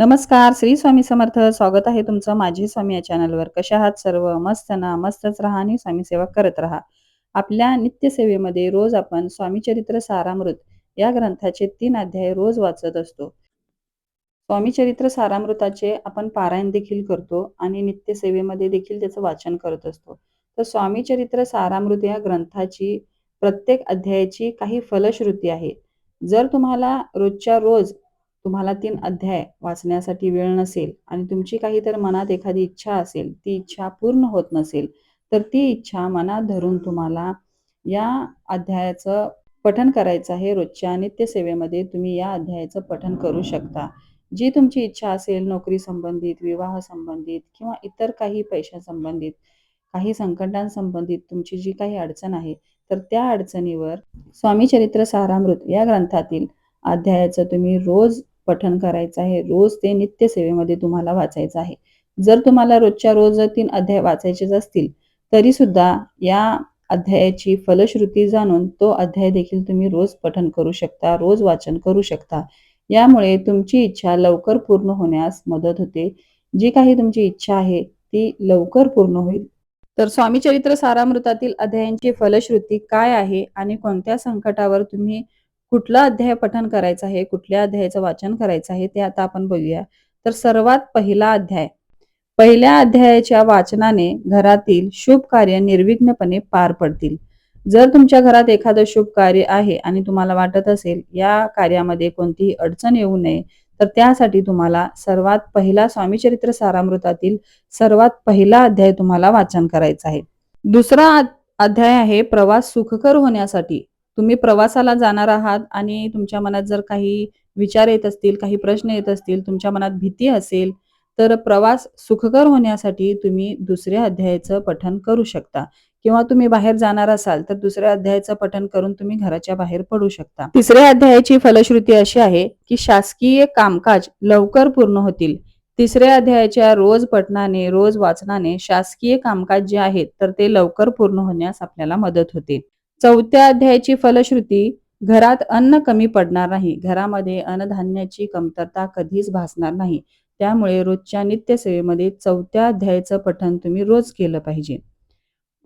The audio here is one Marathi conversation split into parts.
नमस्कार श्री स्वामी समर्थ. स्वागत आहे तुमचं माझे स्वामी या चॅनलवर. कशा आहात सर्व? मस्त ना? मस्तच राहा आणि स्वामी सेवा करत राहा. आपल्या नित्यसेवेमध्ये रोज आपण स्वामी चरित्र सारामृत या ग्रंथाचे तीन अध्याय रोज वाचत असतो. स्वामी चरित्र सारामृताचे आपण पारायण देखील करतो आणि नित्यसेवेमध्ये देखील त्याचं वाचन करत असतो. तर स्वामी चरित्र सारामृत या ग्रंथाची प्रत्येक अध्यायाची काही फलश्रुती आहे. जर तुम्हाला रोजच्या रोज तुम्हाला तीन अध्याय वाचण्यासाठी वेळ नसेल आणि तुमची काही तर मनात एखादी इच्छा असेल ती इच्छा पूर्ण होत नसेल तर ती इच्छा मनात धरून तुम्हाला या अध्यायाचं पठन करायचं आहे. रोजच्या नित्यसेवेमध्ये तुम्ही या अध्यायाचं पठन करू शकता. जी तुमची इच्छा असेल नोकरी संबंधित विवाह संबंधित किंवा इतर काही पैशासंबंधित काही संकटांसंबंधित तुमची जी काही अडचण आहे तर त्या अडचणीवर स्वामी चरित्र सारामृत या ग्रंथातील अध्यायाचं तुम्ही रोज पठन करायचं आहे. रोज ते नित्य सेवेमध्ये तुम्हाला वाचायचं आहे. जर तुम्हाला रोजच्या रोज तीन अध्याय वाचायचेच असतील तरी सुद्धा या अध्यायाची फलश्रुती जाणून तो अध्याय देखील तुम्ही रोज पठन करू शकता रोज वाचन करू शकता. यामुळे तुमची इच्छा लवकर पूर्ण होण्यास मदत होते. जी काही तुमची इच्छा आहे ती लवकर पूर्ण होईल. तर स्वामी चरित्र सारामृतातील अध्यायांची फलश्रुती काय आहे आणि कोणत्या संकटावर तुम्ही कुठला अध्याय पठन करायचं आहे कुठल्या अध्यायाचं वाचन करायचं आहे ते आता आपण बघूया. तर सर्वात पहिला अध्याय. पहिल्या अध्यायाच्या वाचनाने घरातील शुभ कार्य निर्विघ्नपणे पार पडतील. जर तुमच्या घरात एखादं शुभ कार्य आहे आणि तुम्हाला वाटत असेल या कार्यामध्ये कोणतीही अडचण येऊ नये तर त्यासाठी तुम्हाला सर्वात पहिला स्वामीचरित्र सारामृतातील सर्वात पहिला अध्याय तुम्हाला वाचन करायचा आहे. दुसरा अध्याय आहे प्रवास सुखकर होण्यासाठी. तुम्ही प्रवासाला जाणार आहात आणि तुमच्या मनात जर काही विचार येत असतील काही प्रश्न येत असतील तुमच्या मनात भीती असेल तर प्रवास सुखकर होण्यासाठी तुम्ही दुसऱ्या अध्यायाचं पठन करू शकता. किंवा तुम्ही बाहेर जाणार असाल तर दुसऱ्या अध्यायाचं पठन करून तुम्ही घराच्या बाहेर पडू शकता. तिसऱ्या अध्यायाची फलश्रुती अशी आहे की शासकीय कामकाज लवकर पूर्ण होतील. तिसऱ्या अध्यायाच्या रोज पठनाने रोज वाचनाने शासकीय कामकाज जे आहेत तर ते लवकर पूर्ण होण्यास आपल्याला मदत होते. चौथ्या अध्यायाची फलश्रुती घरात अन्न कमी पडणार नाही. घरामध्ये अन्नधान्याची कमतरता कधीच भासणार नाही. त्यामुळे रोजच्या नित्यसेवेमध्ये चौथ्या अध्यायाचं पठण तुम्ही रोज केलं पाहिजे.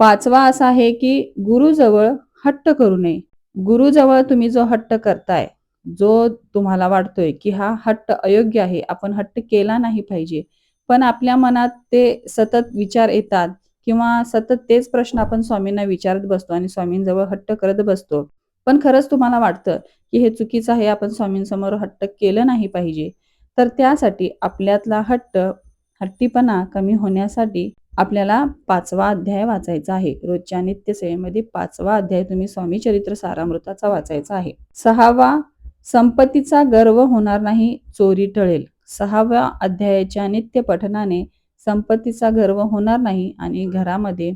पाचवा असा आहे की गुरुजवळ हट्ट करू नये. गुरुजवळ तुम्ही जो हट्ट करताय जो तुम्हाला वाटतोय की हा हट्ट अयोग्य आहे आपण हट्ट केला नाही पाहिजे. पण आपल्या मनात ते सतत विचार येतात किंवा सतत तेच प्रश्न आपण स्वामींना विचारत बसतो आणि स्वामींजवळ हट्ट करत बसतो. पण खरंच तुम्हाला वाटतं की हे चुकीचं आहे आपण स्वामींसमोर हट्ट केलं नाही पाहिजे. तर त्यासाठी आपल्यातला हट्ट हट्टीपणा कमी होण्यासाठी आपल्याला पाचवा अध्याय वाचायचा आहे. रोजच्या नित्यसेवेमध्ये पाचवा अध्याय तुम्ही स्वामी चरित्र सारामृताचा वाचायचा आहे. सहावा संपत्तीचा गर्व होणार नाही चोरी टळेल. सहाव्या अध्यायाच्या नित्य पठनाने संपत्तीचा गर्व होणार नाही आणि घरामध्ये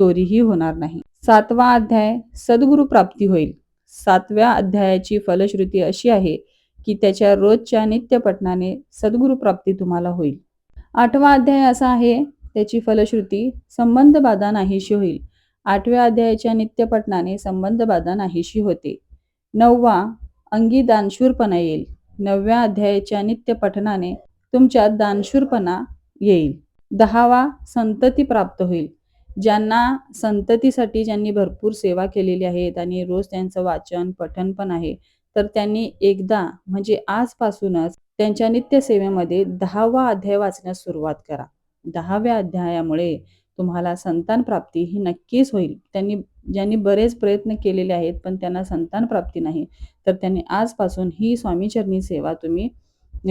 चोरीही होणार नाही. सातवा अध्याय सद्गुरु प्राप्ती होईल. सातव्या अध्यायाची फलश्रुती अशी आहे की त्याच्या रोजच्या नित्यपठनाने सद्गुरु प्राप्ती तुम्हाला होईल. आठवा अध्याय असा आहे त्याची फलश्रुती संबंध बाधा नाहीशी होईल. आठव्या अध्यायाच्या नित्यपटनाने संबंध बाधा नाहीशी होते. नववा अंगी दानशूरपणा येईल. नवव्या अध्यायाच्या नित्यपठनाने तुमच्या तुमच्यात दानशूरपणा येईल. दहावा संतती प्राप्त होईल. ज्यांना संततीसाठी ज्यांनी भरपूर सेवा केलेली आहेत आणि रोज त्यांचं वाचन पठन पण आहे तर त्यांनी एकदा म्हणजे आजपासूनच त्यांच्या नित्यसेवेमध्ये दहावा अध्याय वाचण्यास सुरुवात करा. दहाव्या अध्यायामुळे तुम्हाला संतान प्राप्ती ही नक्कीच होईल. त्यांनी ज्यांनी बरेच प्रयत्न केलेले आहेत पण त्यांना संतान प्राप्ती नाही तर त्यांनी आजपासून ही स्वामीचरणी सेवा तुम्ही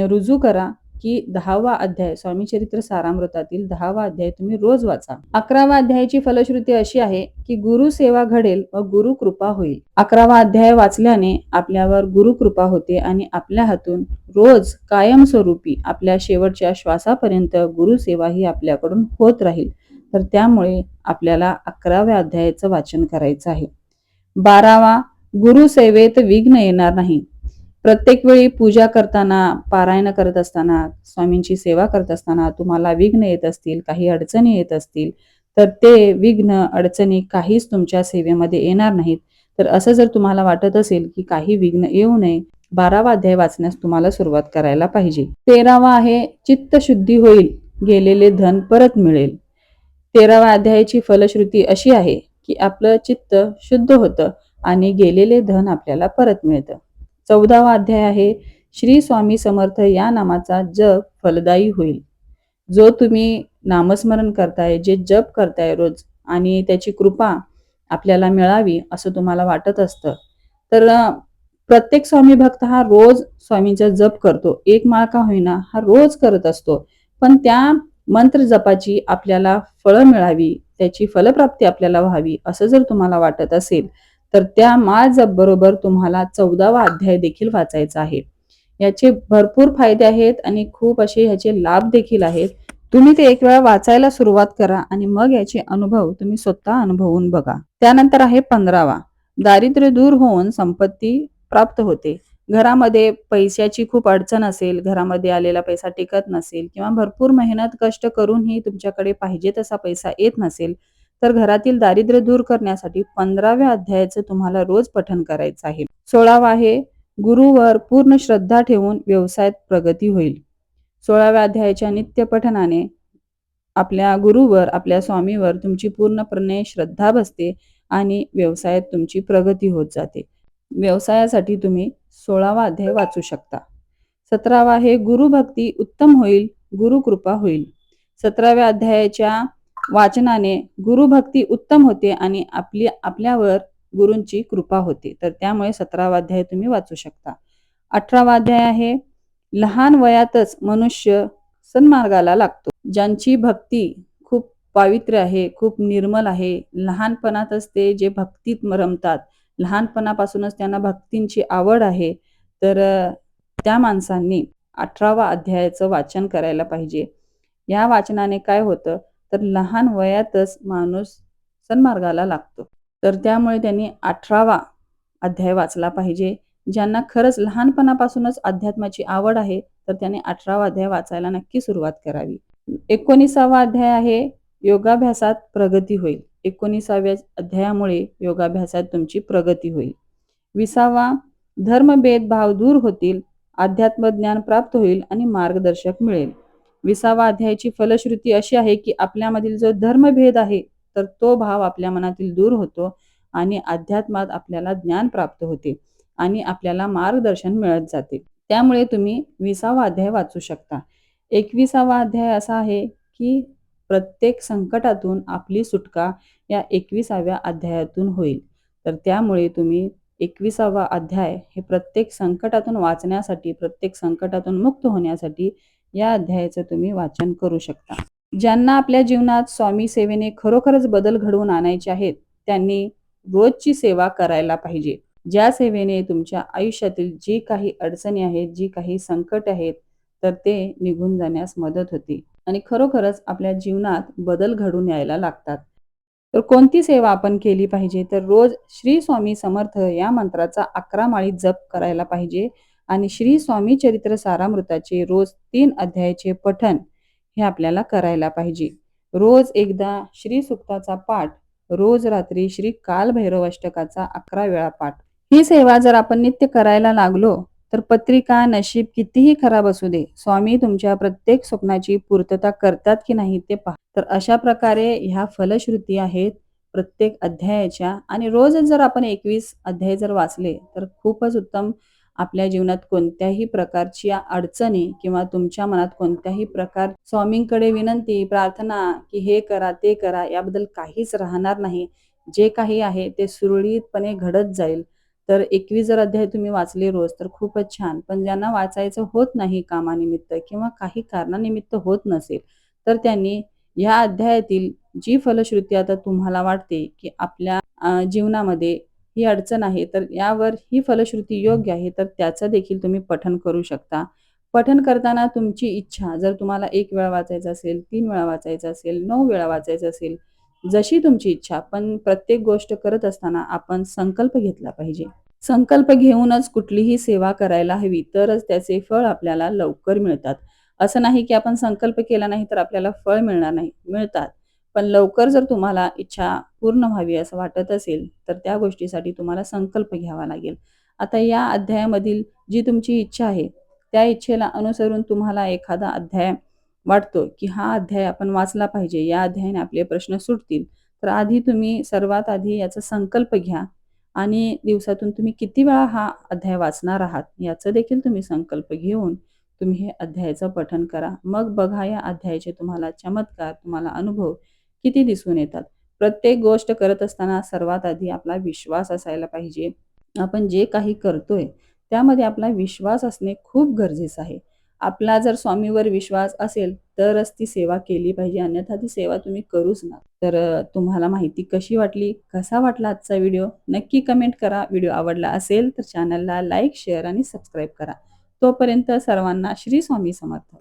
रुजू करा. की दहावा अध्याय स्वामी चरित्र सारामृतातील दहावा अध्याय तुम्ही रोज वाचा. अकरावा अध्यायाची फलश्रुती अशी आहे की गुरु सेवा घडेल व गुरु कृपा होईल. अकरावा अध्याय वाचल्याने आपल्यावर गुरु कृपा होते आणि आपल्या हातून रोज कायमस्वरूपी आपल्या शेवटच्या श्वासापर्यंत गुरु सेवा ही आपल्याकडून होत राहील. तर त्यामुळे आपल्याला अकराव्या अध्यायाचं वाचन करायचं आहे. बारावा गुरु सेवेत विघ्न येणार नाही. प्रत्येक वेळी पूजा करताना पारायण करत असताना स्वामींची सेवा करत असताना तुम्हाला विघ्न येत असतील काही अडचणी येत असतील तर ते विघ्न अडचणी काहीच तुमच्या सेवेमध्ये येणार नाहीत. तर असं जर तुम्हाला वाटत असेल की काही विघ्न येऊ नये बारावा अध्याय वाचण्यास तुम्हाला सुरुवात करायला पाहिजे. तेरावा आहे चित्तशुद्धी होईल गेलेले धन परत मिळेल. तेराव्या अध्यायाची फलश्रुती अशी आहे की आपलं चित्त शुद्ध होतं आणि गेलेले धन आपल्याला परत मिळतं. चौदावा अध्याय आहे. श्री स्वामी समर्थ या नामाचा जप फलदायी होईल. जो तुम्ही नामस्मरण करताय जे जप करताय रोज आणि त्याची कृपा आपल्याला मिळावी असं तुम्हाला वाटत असतं तर प्रत्येक स्वामी भक्त हा रोज स्वामींचा जप करतो. एक माळ का होईना हा रोज करत असतो. पण त्या मंत्र जपाची आपल्याला फळं मिळावी त्याची फलप्राप्ती आपल्याला व्हावी असं जर तुम्हाला वाटत असेल तर त्या माळ जप बरोबर तुम्हाला चौदावा अध्याय देखील वाचायचा आहे. याचे भरपूर फायदे आहेत आणि खूप असे ह्याचे लाभ देखील आहेत. तुम्ही ते एक वेळा वाचायला सुरुवात करा आणि मग याचे अनुभव तुम्ही स्वतः अनुभवून बघा. त्यानंतर आहे पंधरावा. दारिद्र्य दूर होऊन संपत्ती प्राप्त होते. घरामध्ये पैशाची खूप अडचण असेल घरामध्ये आलेला पैसा टिकत नसेल किंवा भरपूर मेहनत कष्ट करूनही तुमच्याकडे पाहिजे तसा पैसा येत नसेल तर घरातील दारिद्र्य दूर करण्यासाठी पंधराव्या अध्यायाचं तुम्हाला रोज पठन करायचं आहे. सोळावा आहे गुरुवर पूर्ण श्रद्धा ठेवून व्यवसायात प्रगती होईल. सोळाव्या अध्यायाच्या नित्य पठनाने आपल्या गुरुवर आपल्या स्वामीवर तुमची पूर्णपणे श्रद्धा बसते आणि व्यवसायात तुमची प्रगती होत जाते. व्यवसायासाठी तुम्ही सोळावा अध्याय वाचू शकता. सतरावा हे गुरुभक्ती उत्तम होईल गुरुकृपा होईल. सतराव्या अध्यायाच्या वाचनाने गुरुभक्ती उत्तम होते आणि आपली आपल्यावर गुरूंची कृपा होते. तर त्यामुळे सतरावा अध्याय तुम्ही वाचू शकता. अठरावा अध्याय आहे लहान वयातच मनुष्य सन्मार्गाला लागतो. ज्यांची भक्ती खूप पावित्र्य आहे खूप निर्मल आहे लहानपणातच ते जे भक्तीत रमतात लहानपणापासूनच त्यांना भक्तींची आवड आहे तर त्या माणसांनी अठरावा अध्यायाचं वाचन करायला पाहिजे. या वाचनाने काय होतं तर लहान वयातच माणूस सन्मार्गाला लागतो. तर त्यामुळे त्यांनी अठरावा अध्याय वाचला पाहिजे. ज्यांना खरंच लहानपणापासूनच अध्यात्माची आवड आहे तर त्यांनी अठरावा अध्याय वाचायला नक्की सुरुवात करावी. एकोणीसावा अध्याय आहे योगाभ्यासात प्रगती होईल. एकोणीसाव्या अध्यायामुळे योगाभ्यासात तुमची प्रगती होईल. विसावा धर्मभेद भाव दूर होतील अध्यात्मज्ञान प्राप्त होईल आणि मार्गदर्शक मिळेल. विसावा अध्यायाची फलश्रुती अशी आहे की आपल्यामधील जो धर्मभेद आहे तर तो भाव आपल्या मनातील दूर होतो आणि अध्यात्मात आपल्याला ज्ञान प्राप्त होते आणि आपल्याला मार्गदर्शन मिळत जाते. त्यामुळे तुम्ही विसावा अध्याय वाचू शकता. एकविसावा अध्याय असा आहे की प्रत्येक संकटातून आपली सुटका या एकविसाव्या अध्यायातून होईल. तर त्यामुळे तुम्ही एकविसावा अध्याय हे प्रत्येक संकटातून वाचण्यासाठी प्रत्येक संकटातून मुक्त होण्यासाठी या अध्यायाचं तुम्ही वाचन करू शकता. ज्यांना आपल्या जीवनात स्वामी सेवेने खरोखरच बदल घडवून आणायचे आहेत त्यांनी रोजची सेवा करायला पाहिजे. ज्या सेवेने तुमच्या आयुष्यातील जी काही अडचणी आहेत जी काही संकट आहेत तर ते निघून जाण्यास मदत होते आणि खरोखरच आपल्या जीवनात बदल घडून यायला लागतात. तर कोणती सेवा आपण केली पाहिजे? तर रोज श्री स्वामी समर्थ या मंत्राचा अकरा माळी जप करायला पाहिजे. आणि श्री स्वामी चरित्र सारामृताचे रोज तीन अध्यायाचे पठन हे आपल्याला करायला पाहिजे. रोज एकदा श्री सुक्ताचा पाठ रोज रात्री श्री कालभैरवष्टकाचा अकरा वेळा पाठ. ही सेवा जर आपण नित्य करायला लागलो तर पत्रिका नशीब कितीही खराब असू दे स्वामी तुमच्या प्रत्येक स्वप्नाची पूर्तता करतात की नाही ते पहा. तर अशा प्रकारे ह्या फलश्रुती आहेत प्रत्येक अध्यायाच्या. आणि रोज जर आपण एकवीस अध्याय जर वाचले तर खूपच उत्तम आपल्या जीवनात कोणत्याही प्रकारची अडचणी किंवा तुमच्या मनात कोणत्याही प्रकार स्वामींकडे विनंती प्रार्थना की हे करा ते करा याबद्दल काहीच राहणार नाही. जे काही आहे ते सुरळीतपणे घडत जाईल. तर एकवीस जर अध्याय तुम्ही वाचले रोज तर खूपच छान. पण ज्यांना वाचायचं होत नाही कामानिमित्त किंवा काही कारणानिमित्त होत नसेल तर त्यांनी या अध्यायातील जी फलश्रुती आता तुम्हाला वाटते की आपल्या जीवनामध्ये ही अडचण आहे तर यावर ही फलश्रुती योग्य आहे तर त्याचं देखील तुम्ही पठन करू शकता. पठन करताना तुमची इच्छा जर तुम्हाला एक वेळा वाचायचं असेल तीन वेळा वाचायचं असेल नऊ वेळा वाचायचं असेल जशी तुमची इच्छा पण प्रत्येक गोष्ट करत असताना आपण संकल्प घेतला पाहिजे. संकल्प घेऊनच कुठलीही सेवा करायला हवी तरच त्याचे फळ आपल्याला लवकर मिळतात. असं नाही की आपण संकल्प केला नाही तर आपल्याला फळ मिळणार नाही मिळतात. पण लवकर जर तुम्हाला इच्छा पूर्ण व्हावी असं वाटत असेल तर त्या गोष्टीसाठी तुम्हाला संकल्प घ्यावा लागेल. आता या अध्यायामधील जी तुमची इच्छा आहे त्या इच्छेला अनुसरून तुम्हाला एखादा अध्याय वाटतो की हा अध्याय आपण वाचला पाहिजे या अध्यायाने आपले प्रश्न सुटतील तर आधी तुम्ही सर्वात आधी याचा संकल्प घ्या आणि दिवसातून तुम्ही किती वेळा हा अध्याय वाचणार आहात याचं देखील तुम्ही संकल्प घेऊन तुम्ही हे अध्यायाचं पठन करा. मग बघा या अध्यायाचे तुम्हाला चमत्कार तुम्हाला अनुभव किती दिसून येतात? प्रत्येक गोष्ट करत असताना सर्वात आधी आपला विश्वास असायला पाहिजे. आपण जे काही करतोय त्यामध्ये आपला विश्वास असणे खूप गरजेचं आहे. आपला जर स्वामीवर विश्वास असेल तरच ती सेवा केली पाहिजे. अन्यथा ती सेवा तुम्ही करूच ना. तर तुम्हाला माहिती कशी वाटली? कसा वाटला आजचा व्हिडिओ? नक्की कमेंट करा. व्हिडिओ आवडला असेल तर चॅनलला लाईक शेअर आणि सबस्क्राईब करा. तोपर्यंत सर्वांना श्री स्वामी समर्थ.